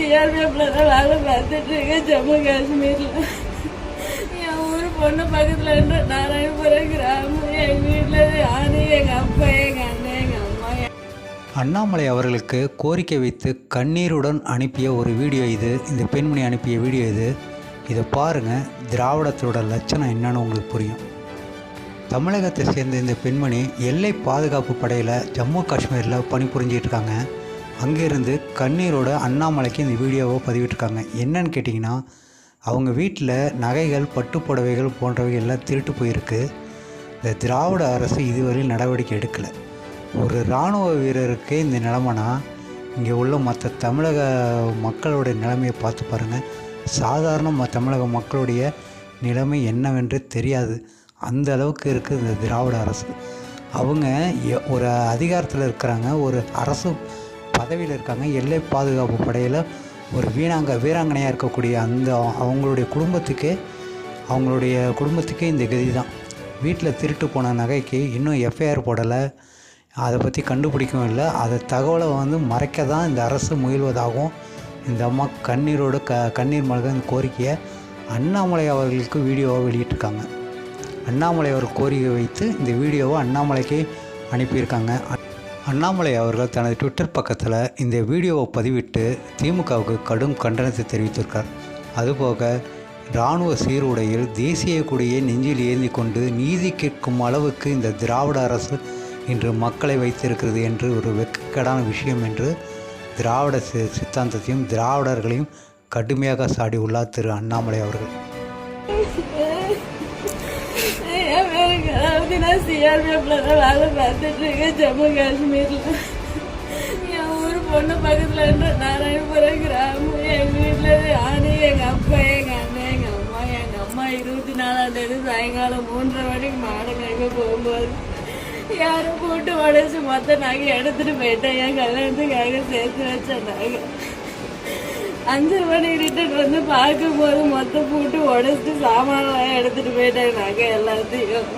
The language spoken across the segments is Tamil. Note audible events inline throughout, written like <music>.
சிஆர்பிஎஃப்ல தான் வேலை பார்த்துட்டு இருக்கேன் ஜம்மு காஷ்மீர்ல. என் ஊர் பொண்ணு பக்கத்துல இருந்து நாராயணபுரம் கிராமம். எங்க வீட்டுல யாரு எங்க அப்பா எங்க அண்ணன் எங்க அம்மா. அண்ணாமலை அவர்களுக்கு கோரிக்கை வைத்து கண்ணீருடன் அனுப்பிய ஒரு வீடியோ இது. இந்த பெண்மணி அனுப்பிய வீடியோ இது. இதை பாருங்கள் திராவிடத்தோட லட்சணம் என்னன்னு உங்களுக்கு புரியும். தமிழகத்தை சேர்ந்த இந்த பெண்மணி எல்லை பாதுகாப்பு படையில் ஜம்மு காஷ்மீரில் பணிபுரிஞ்சிட்டு இருக்காங்க. அங்கேருந்து கண்ணீரோட அண்ணாமலைக்கு இந்த வீடியோவை பதிவிட்டிருக்காங்க. என்னன்னு கேட்டிங்கன்னா அவங்க வீட்டில் நகைகள் பட்டு புடவைகள் போன்றவை எல்லாம் திருட்டு போயிருக்கு. இந்த திராவிட அரசு இதுவரையில் நடவடிக்கை எடுக்கலை. ஒரு இராணுவ வீரருக்கு இந்த நிலைமைனா இங்கே உள்ள மற்ற தமிழக மக்களுடைய நிலைமையை பார்த்து பாருங்கள் சாதாரண ம தமிழக மக்களுடைய நிலைமை என்னவென்று தெரியாது. அந்த அளவுக்கு இருக்குது இந்த திராவிட அரசு. அவங்க எ- ஒரு அதிகாரத்தில் இருக்கிறாங்க. ஒரு அரசு பதவியில் இருக்காங்க. எல்லை பாதுகாப்பு படையில் ஒரு வீணாங்க வீராங்கனையாக இருக்கக்கூடிய அந்த அவங்களுடைய குடும்பத்துக்கே அவங்களுடைய குடும்பத்துக்கே இந்த கதி தான் வீட்டில் திருட்டு போன நகைக்கு இன்னும் எஃப்ஐஆர் போடலை. அதை பற்றி கண்டுபிடிக்கவும் இல்லை. அதை தகவலை வந்து மறைக்க தான் இந்த அரசு முயல்வதாகவும் இந்த அம்மா கண்ணீரோடு க கண்ணீர் மல்க இந்த கோரிக்கையை அண்ணாமலை அவர்களுக்கு வீடியோவாக வெளியிட்டிருக்காங்க. அண்ணாமலை அவர் கோரிக்கை வைத்து இந்த வீடியோவை அண்ணாமலைக்கு அனுப்பியிருக்காங்க. அண்ணாமலை அவர்கள் தனது ட்விட்டர் பக்கத்தில் இந்த வீடியோவை பதிவிட்டு திமுகவுக்கு கடும் கண்டனத்தை தெரிவித்திருக்கார். அதுபோக இராணுவ சீருடையில் தேசிய கொடியை நெஞ்சில் ஏந்தி கொண்டு நீதி கேட்கும் அளவுக்கு இந்த திராவிட அரசு இன்று மக்களை வைத்திருக்கிறது என்று ஒரு வெட்கக்கேடான விஷயம் என்று திராவிட சித்தாந்தத்தையும் திராவிடர்களையும் கடுமையாக சாடியுள்ளார் திரு அண்ணாமலை அவர்கள். அதாவது தான் வேலை பார்த்துட்டு இருக்கேன் ஜம்மு காஷ்மீரில் என் ஊர் பொண்ணு பக்கத்தில் இருந்து நாராயணபுரம் கிராமம் எங்கள் வீட்டில் யாரு எங்கள் அப்பா எங்கள் அண்ணன் எங்கள் அம்மா எங்கள் அம்மா இருபத்தி நாலாம் தேதி சாயங்காலம் மூன்றரை மணிக்கு மாடு போகும்போது யாரும் கூட்டு உடச்சு மொத்த நகை எடுத்துட்டு போயிட்டேன் என் கல்யாணத்துக்காக சேர்த்து வச்ச நகை அஞ்சு மணி ரிட்டர்ன் வந்து பார்க்கும்போது மொத்த பூட்டு உடைச்சிட்டு சாமான்லாம் எடுத்துகிட்டு போயிட்டேன் நகை எல்லாத்தையும்.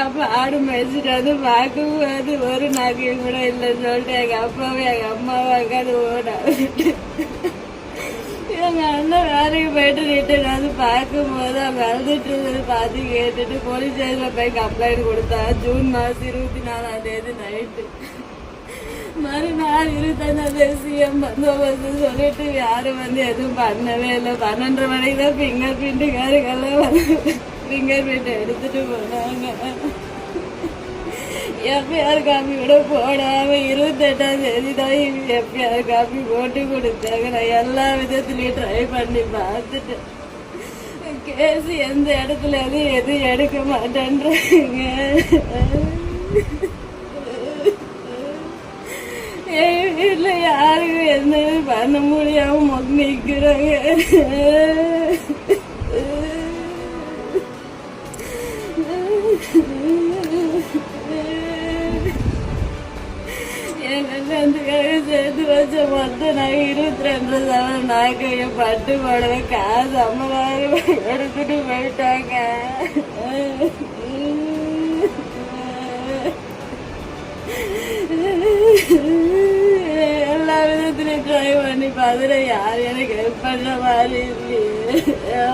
எங்கள் அப்பா ஆடு மேய்ச்சிட்டு வந்து பார்க்கும்போது ஒரு நகையும் கூட இல்லைன்னு சொல்லிட்டு எங்கள் அப்பாவும் எங்கள் அம்மாவும் அது ஓட எங்கள் அண்ணன் வேலைக்கு போயிட்டு ரிட்டர்ன் வந்து பார்க்கும்போது அவங்க அழுதுட்டு இருந்தது பார்த்து கேட்டுட்டு போலீஸ் ஸ்டேஷனில் போய் கம்ப்ளைண்ட் கொடுத்தா ஜூன் மாதம் இருபத்தி நாலாம் தேதி நைட்டு மறுநாள் இருபத்தஞ்சாந்தே சிஎம் பந்தோபஸ்து சொல்லிட்டு யாரும் வந்து எதுவும் பண்ணவே இல்லை. பன்னெண்டரை மணிக்கு தான் ஃபிங்கர் பிரிண்ட்டுக்காரங்கெல்லாம் வந்து ஃபிங்கர் பிரிண்ட் எடுத்துட்டு போனாங்க. எஃப்ஐஆர் காப்பி கூட போடாம இருபத்தெட்டாம் தேதி தான் எஃப்ஐஆர் காப்பி போட்டு கொடுத்தாங்க. நான் எல்லா விதத்துலயும் ட்ரை பண்ணி பார்த்துட்டேன். கேஸ் எந்த இடத்துல எது எதுவும் எடுக்க மாட்டேன்றாங்க? என் யாருக்கும் எந்த பண்ண முடியாம மொத்த சேர்த்து வச்ச மொத்தம் நான் இருபத்தி ரெண்டு சவரம் நாக்கைய பட்டு புடவை காசு ஐம்பதாயிரம் எடுத்துட்டு போயிட்டாங்க. எல்லா விதத்துலயும் ட்ரை பண்ணி பார்த்துட்டு யார் எனக்கு ஹெல்ப் பண்ண மாதிரி இல்லையே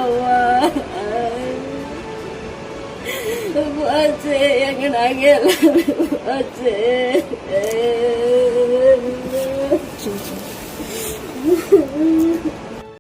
போச்சு. எங்க நாங்க எல்லாரும் போச்சு. 呜 <laughs> 呼